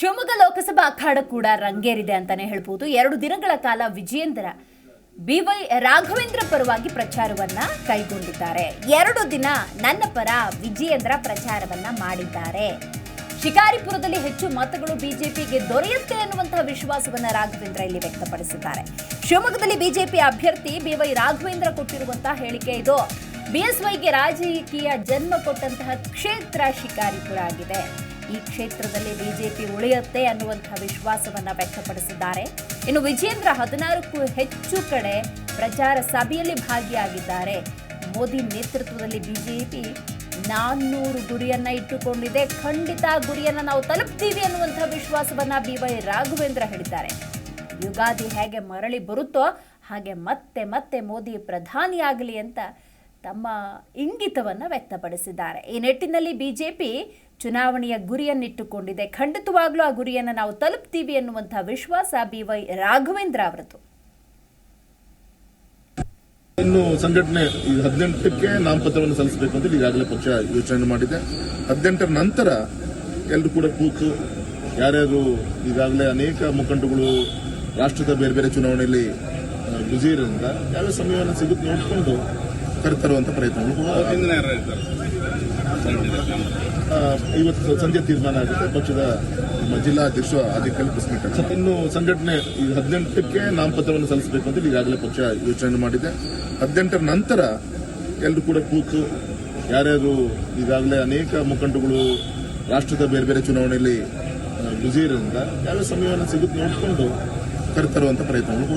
ಶಿವಮೊಗ್ಗ ಲೋಕಸಭಾ ಅಖಾಡ ಕೂಡ ರಂಗೇರಿದೆ ಅಂತಾನೆ ಹೇಳ್ಬೋದು. ಎರಡು ದಿನಗಳ ಕಾಲ ವಿಜಯೇಂದ್ರ ಬಿವೈ ರಾಘವೇಂದ್ರ ಪರವಾಗಿ ಪ್ರಚಾರವನ್ನ ಕೈಗೊಂಡಿದ್ದಾರೆ. ಎರಡು ದಿನ ನನ್ನ ಪರ ವಿಜಯೇಂದ್ರ ಪ್ರಚಾರವನ್ನ ಮಾಡಿದ್ದಾರೆ. ಶಿಕಾರಿಪುರದಲ್ಲಿ ಹೆಚ್ಚು ಮತಗಳು ಬಿಜೆಪಿಗೆ ದೊರೆಯುತ್ತೆ ಅನ್ನುವಂತಹ ವಿಶ್ವಾಸವನ್ನ ರಾಘವೇಂದ್ರ ಇಲ್ಲಿ ವ್ಯಕ್ತಪಡಿಸಿದ್ದಾರೆ. ಶಿವಮೊಗ್ಗದಲ್ಲಿ ಬಿಜೆಪಿ ಅಭ್ಯರ್ಥಿ ಬಿವೈ ರಾಘವೇಂದ್ರ ಕೊಟ್ಟಿರುವಂತಹ ಹೇಳಿಕೆ ಇದು. ಬಿಎಸ್ವೈಗೆ ರಾಜಕೀಯ ಜನ್ಮ ಕೊಟ್ಟಂತಹ ಕ್ಷೇತ್ರ ಶಿಕಾರಿಪುರ ಆಗಿದೆ. ಈ ಕ್ಷೇತ್ರದಲ್ಲಿ ಬಿಜೆಪಿ ಉಳಿಯುತ್ತೆ ಅನ್ನುವಂಥ ವಿಶ್ವಾಸವನ್ನ ವ್ಯಕ್ತಪಡಿಸಿದ್ದಾರೆ. ಇನ್ನು ವಿಜೇಂದ್ರ ಹದಿನಾರಕ್ಕೂ ಹೆಚ್ಚು ಕಡೆ ಪ್ರಚಾರ ಸಭೆಯಲ್ಲಿ ಭಾಗಿಯಾಗಿದ್ದಾರೆ. ಮೋದಿ ನೇತೃತ್ವದಲ್ಲಿ ಬಿಜೆಪಿ ನಾನ್ನೂರು ಗುರಿಯನ್ನ ಇಟ್ಟುಕೊಂಡಿದೆ. ಖಂಡಿತ ಗುರಿಯನ್ನ ನಾವು ತಲುಪ್ತೀವಿ ಅನ್ನುವಂಥ ವಿಶ್ವಾಸವನ್ನ ಬಿ ವೈ ರಾಘವೇಂದ್ರ ಹೇಳಿದ್ದಾರೆ. ಯುಗಾದಿ ಹೇಗೆ ಮರಳಿ ಬರುತ್ತೋ ಹಾಗೆ ಮತ್ತೆ ಮತ್ತೆ ಮೋದಿ ಪ್ರಧಾನಿಯಾಗಲಿ ಅಂತ ತಮ್ಮ ಇಂಗಿತವನ್ನು ವ್ಯಕ್ತಪಡಿಸಿದ್ದಾರೆ. ಈ ನಿಟ್ಟಿನಲ್ಲಿ ಬಿಜೆಪಿ ಚುನಾವಣೆಯ ಗುರಿಯನ್ನಿಟ್ಟುಕೊಂಡಿದೆ. ಖಂಡಿತವಾಗ್ಲೂ ಆ ಗುರಿಯನ್ನು ನಾವು ತಲುಪ್ತೀವಿ ಎನ್ನುವಂತಹ ವಿಶ್ವಾಸ ಬಿ ವೈ ರಾಘವೇಂದ್ರ ಅವರದ್ದು ಇನ್ನು ಸಂಘಟನೆ ಹದಿನೆಂಟಕ್ಕೆ ನಾಮಪತ್ರವನ್ನು ಸಲ್ಲಿಸಬೇಕು ಅಂತ ಈಗಾಗಲೇ ಪಕ್ಷ ಯೋಚನೆ ಮಾಡಿದೆ. ಹದಿನೆಂಟರ ನಂತರ ಎಲ್ಲರೂ ಕೂಡ ಕೂತು ಯಾರ್ಯಾರು ಈಗಾಗಲೇ ಅನೇಕ ಮುಖಂಡಗಳು ರಾಷ್ಟ್ರದ ಬೇರೆ ಬೇರೆ ಚುನಾವಣೆಯಲ್ಲಿ ಬ್ಯುಸಿ ಇರೋದ್ರಿಂದ ಯಾವ ಸಮಯವನ್ನು ಸಿಗುತ್ತೆ ನೋಡಿಕೊಂಡು ಕರೆತರುವಂತ ಪ್ರಯತ್ನಗಳು ಇವತ್ತು ಸಂಜೆ ತೀರ್ಮಾನ ಆಗುತ್ತೆ. ಪಕ್ಷದ ನಮ್ಮ ಜಿಲ್ಲಾಧ್ಯಕ್ಷ ಅದಕ್ಕೆ ಪ್ರೆಸ್ ಮೀಟ್ ಆಗ್ತಾರೆ. ಇನ್ನು ಸಂಘಟನೆ ಹದಿನೆಂಟಕ್ಕೆ ನಾಮಪತ್ರವನ್ನು ಸಲ್ಲಿಸಬೇಕು ಅಂತ ಈಗಾಗಲೇ ಪಕ್ಷ ಯೋಚನೆ ಮಾಡಿದೆ. ಹದಿನೆಂಟರ ನಂತರ ಎಲ್ಲರೂ ಕೂಡ ಕೂತು ಯಾರ್ಯಾರು ಈಗಾಗಲೇ ಅನೇಕ ಮುಖಂಡಗಳು ರಾಷ್ಟ್ರದ ಬೇರೆ ಬೇರೆ ಚುನಾವಣೆಯಲ್ಲಿ ಬ್ಯುಸಿ ಇರೋದ್ರಿಂದ ಯಾವ ಸಮಯವನ್ನು ಸಿಗುತ್ತೆ ನೋಡಿಕೊಂಡು ಕರೆತರುವಂತ ಪ್ರಯತ್ನಗಳು